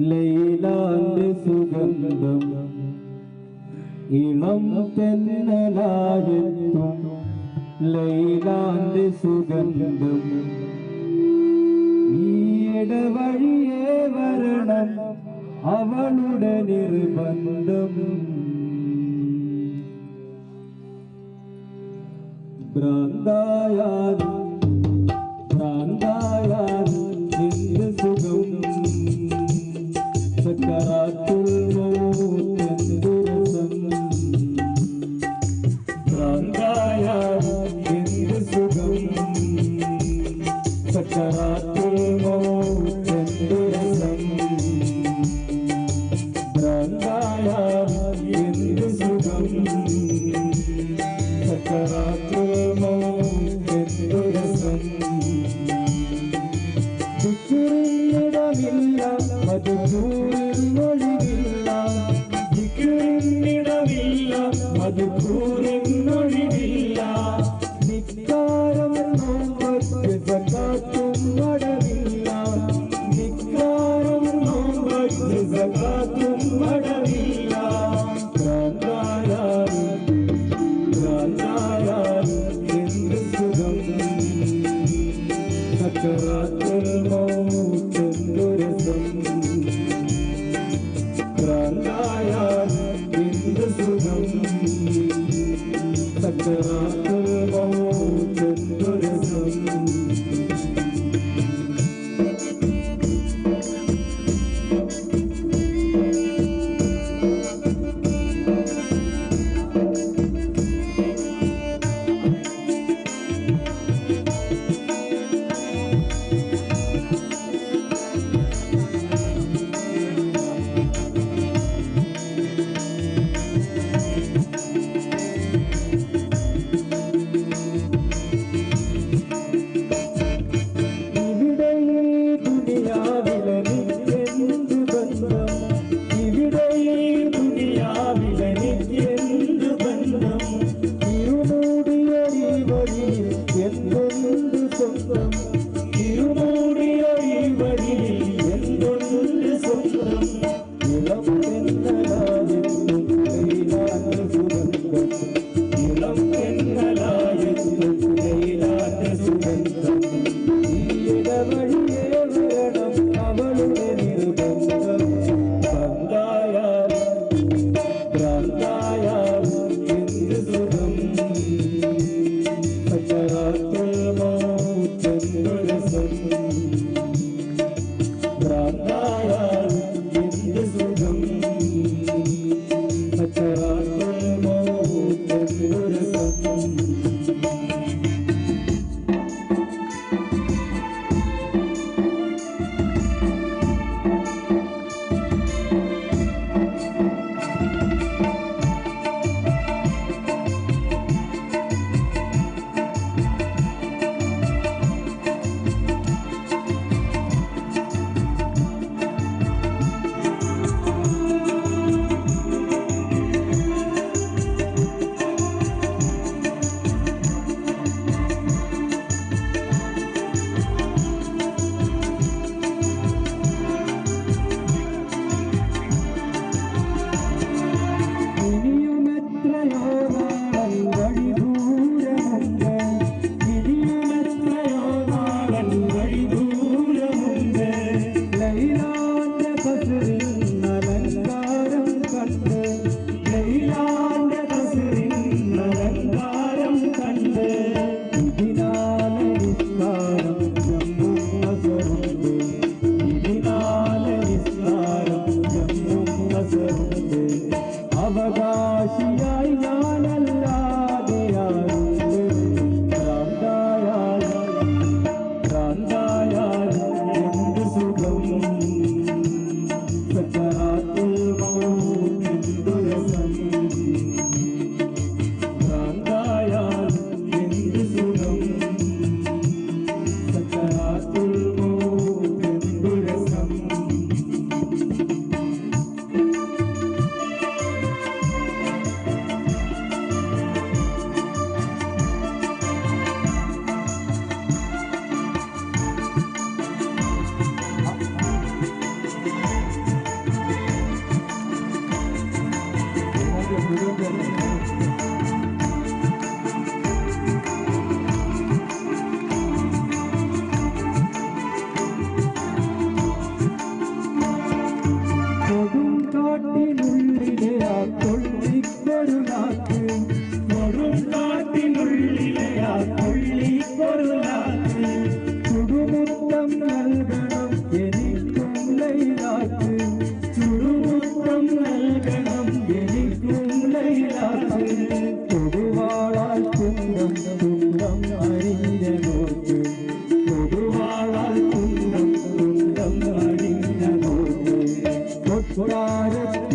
ലൈലാന്റെ സുഗന്ധം ഇളം തെന്നലായെത്തും ലൈലാന്റെ സുഗന്ധം. ഈയിട വഴിയേ വരണം അവളുടെ നിർബന്ധം. ഭ്രാന്തായാതെ do puro beautiful. பொருளாக்கு வரும் காட்டினுள்ளிலையா கொள்ளி பொருளாக்கு சுடுமுத்தம் நல்கணம் எனிக்கும் லைலாக்கு சுடுமுத்தம் நல்கணம் எனிக்கும் லைலாக்கு தொடுவாழால் குந்தம் குந்தம் அறிந்த நோக்கு தொடுவாழால் குந்தம் குந்தம் அறிந்த நோக்கு பொற்றாரத்து